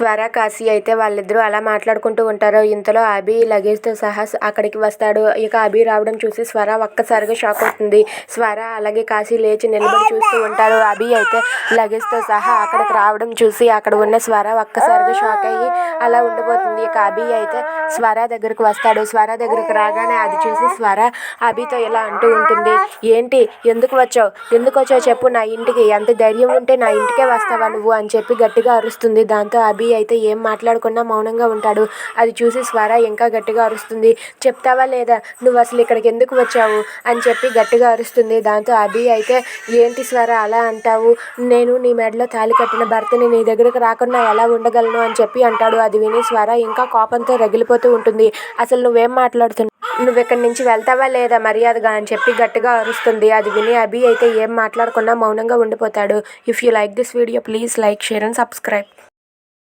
స్వర కాశీ అయితే వాళ్ళిద్దరూ అలా మాట్లాడుకుంటూ ఉంటారు. ఇంతలో అభి లగేజ్తో సహా అక్కడికి వస్తాడు. ఇక అభి రావడం చూసి స్వర ఒక్కసారిగా షాక్ అవుతుంది. స్వర అలాగే కాశీ లేచి నిలబడి చూస్తూ ఉంటారు. అభి అయితే లగేజ్తో సహా అక్కడికి రావడం చూసి అక్కడ ఉన్న స్వర ఒక్కసారిగా షాక్ అయ్యి అలా ఉండిపోతుంది. ఇక అభి అయితే స్వర దగ్గరకు వస్తాడు. స్వర దగ్గరకు రాగానే అది చూసి స్వర అభితో ఇలా అంటూ ఉంటుంది. ఏంటి? ఎందుకు వచ్చావు? ఎందుకు వచ్చావు? చెప్పు. నా ఇంటికి ఎంత ధైర్యం ఉంటే నా ఇంటికే వస్తావా నువ్వు? అని చెప్పి గట్టిగా అరుస్తుంది. దాంతో అభి అయితే ఏం మాట్లాడకుండా మౌనంగా ఉంటాడు. అది చూసి స్వర ఇంకా గట్టిగా అరుస్తుంది. చెప్తావా లేదా? నువ్వు అసలు ఇక్కడికి ఎందుకు వచ్చావు? అని చెప్పి గట్టిగా అరుస్తుంది. దాంతో అభి అయితే ఏంటి స్వర అలా అంటావు? నేను నీ మెడలో తాళి కట్టిన భర్తని నీ దగ్గరకు రాకుండా ఎలా ఉండగలను? అని చెప్పి అంటాడు. అది విని స్వర ఇంకా కోపంతో రగిలిపోతూ ఉంటుంది. అసలు నువ్వేం మాట్లాడుతున్నావు నువ్వు ఇక్కడి నుంచి వెళ్తావా లేదా మర్యాదగా? అని చెప్పి గట్టిగా అరుస్తుంది. అది విని అభి అయితే ఏం మాట్లాడకుండా మౌనంగా ఉండిపోతాడు. If you like this video please like share and subscribe.